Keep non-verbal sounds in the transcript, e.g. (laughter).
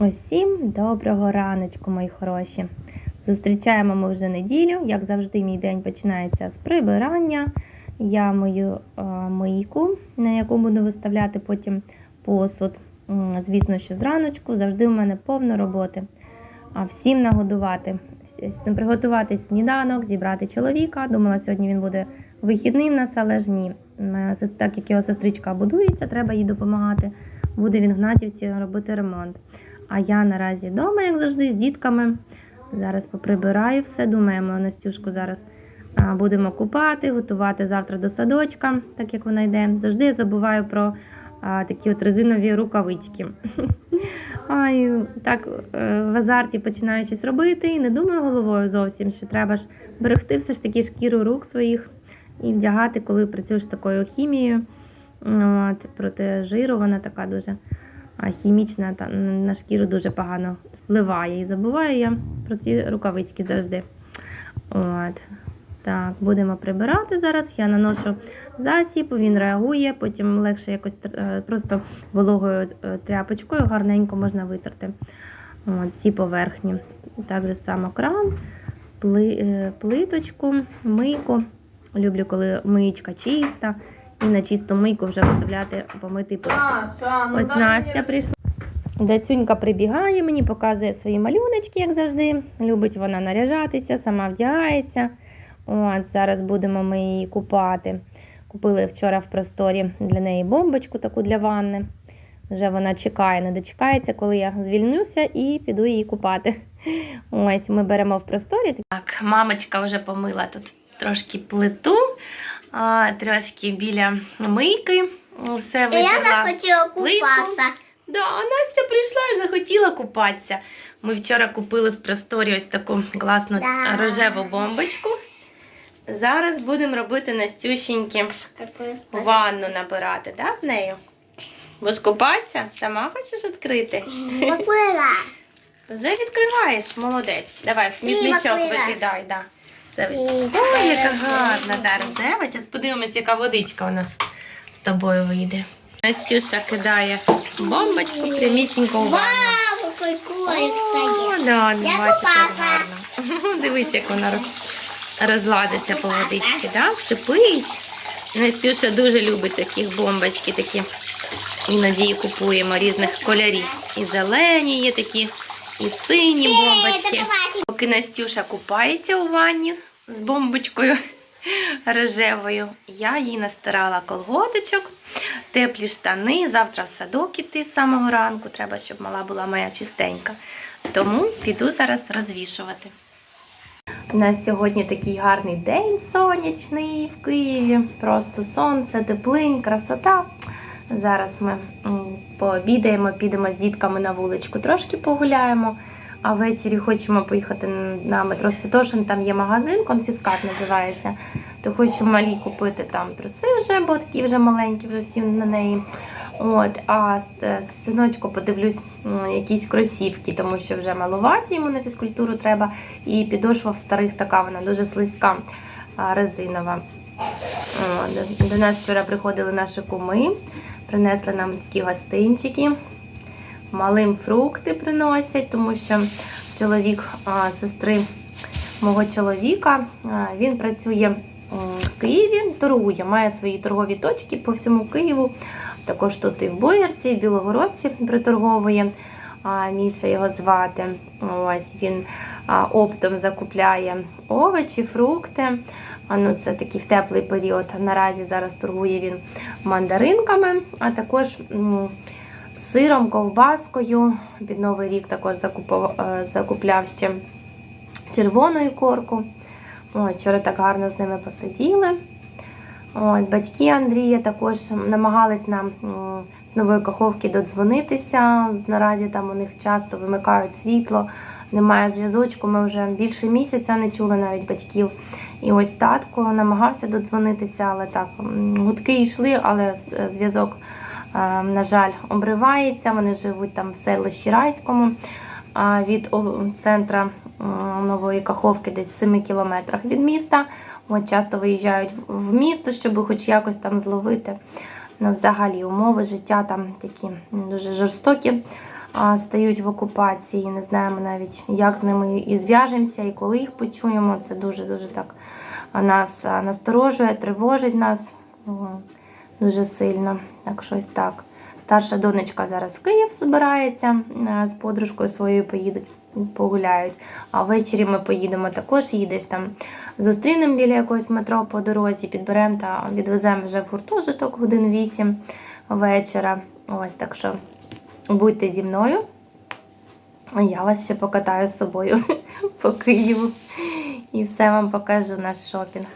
Усім доброго раночку, мої хороші. Зустрічаємо ми вже неділю. Як завжди, мій день починається з прибирання. Я мою е, мийку, на яку буду виставляти потім посуд. Звісно, що зраночку завжди в мене повно роботи. А всім нагодувати, приготувати сніданок, зібрати чоловіка. Думала, сьогодні він буде вихідний в нас, але ж ні. Так як його сестричка будується, треба їй допомагати. Буде він в Гнатівці робити ремонт. А я наразі вдома, як завжди, з дітками. Зараз поприбираю все. Думаємо, Настюшку зараз будемо купати, готувати завтра до садочка, так як вона йде. Завжди я забуваю про а, такі от резинові рукавички. (laughs) Ай, так е, в азарті починаю щось робити і не думаю головою зовсім, що треба ж берегти все ж таки шкіру рук своїх і вдягати, коли працюєш такою хімією. От, проти жиру вона така дуже хімічна та на шкіру дуже погано впливає. І забуваю я про ці рукавички завжди. От. Так, будемо прибирати зараз. Я наношу засіб, він реагує, потім легше якось е, просто вологою е, тряпочкою гарненько можна витерти От, всі поверхні. Так же само кран, е, плиточку, мийку. Люблю, коли миючка чиста, і на чисту мийку вже виставляти помитий посуд. Ну Ось Настя прийшла. Дацюнька прибігає мені, показує свої малюночки, як завжди. Любить вона наряжатися, сама вдягається. От, зараз будемо ми її купати. Купили вчора в просторі для неї бомбочку таку для ванни. Вже вона чекає, не дочекається, коли я звільнюся і піду її купати. Ось ми беремо в просторі. Так, мамочка вже помила тут трошки плиту, а, трошки біля мийки. Все Я захотіла купатися. Да, а Настя прийшла і захотіла купатися. Ми вчора купили в просторі ось таку класну Да. рожеву бомбочку. Зараз будемо робити Настюшеньки ванну набирати, да, з нею? Будеш купатися? Сама хочеш відкрити? Поплила. Вже відкриваєш, молодець. Давай, смітничок викидай, да. Ой, яка гарна, да, рожева. Зараз подивимось, яка водичка у нас з тобою вийде. Настюша кидає бомбочку прямісінько у ванну. Вау, какой колик О, стоїть. да, не бачите, гарно. Дивись, як вона роз, розладиться по водичці, да? шипить. Настюша дуже любить такі бомбочки, такі іноді купуємо різних кольорів. І зелені є такі, і сині бомбочки. Поки Настюша купається у ванні з бомбочкою рожевою, я їй настирала колготочок, теплі штани. Завтра в садок іти з самого ранку. Треба, щоб мала була моя чистенька. Тому піду зараз розвішувати. У нас сьогодні такий гарний день сонячний в Києві. Просто сонце, теплинь, красота. Зараз ми пообідаємо, підемо з дітками на вуличку, трошки погуляємо. А ввечері хочемо поїхати на метро Святошин, там є магазин, конфіскат називається. То хочу малій купити там труси вже, бо такі вже маленькі, всі на неї. От, а е, синочку подивлюсь якісь кросівки, тому що вже малуваті йому на фізкультуру треба. І підошва в старих така, вона дуже слизька, резинова. До нас вчора приходили наші куми, принесли нам такі гостинчики. Малим фрукти приносять, тому що чоловік сестри мого чоловіка він працює в Києві, торгує, має свої торгові точки по всьому Києву. Також тут і в Боярці, і в Білогородці приторговує. Міша його звати. Ось він оптом закупляє овочі, фрукти. А, ну, це такий в теплий період. Наразі зараз торгує він мандаринками, а також сиром, ковбаскою. Під Новий рік також е, закупляв ще червону ікорку. Ой, вчора так гарно з ними посиділи. От, батьки Андрія також намагались нам з нової каховки додзвонитися. Наразі там у них часто вимикають світло, немає зв'язочку. Ми вже більше місяця не чули навіть батьків. І ось татко намагався додзвонитися, але так гудки йшли, але зв'язок, е, на жаль, обривається. Вони живуть там в селищі Райському від центра Нової Каховки, десь в 7 кілометрах від міста. От часто виїжджають в місто, щоб хоч якось там зловити. Ну, взагалі, умови життя там такі дуже жорстокі. Стають в окупації. Не знаємо навіть, як з ними і зв'яжемося, і коли їх почуємо. Це дуже-дуже так нас насторожує, тривожить нас дуже сильно. Так, щось так. Старша донечка зараз в Київ збирається з подружкою своєю поїдуть, погуляють. А ввечері ми поїдемо також її десь там зустрінемо біля якогось метро по дорозі, підберемо та відвеземо вже в гуртожиток годин 8 вечора. Ось так що будьте зі мною. А Я вас ще покатаю з собою (laughs) по Києву і все вам покажу наш шопінг.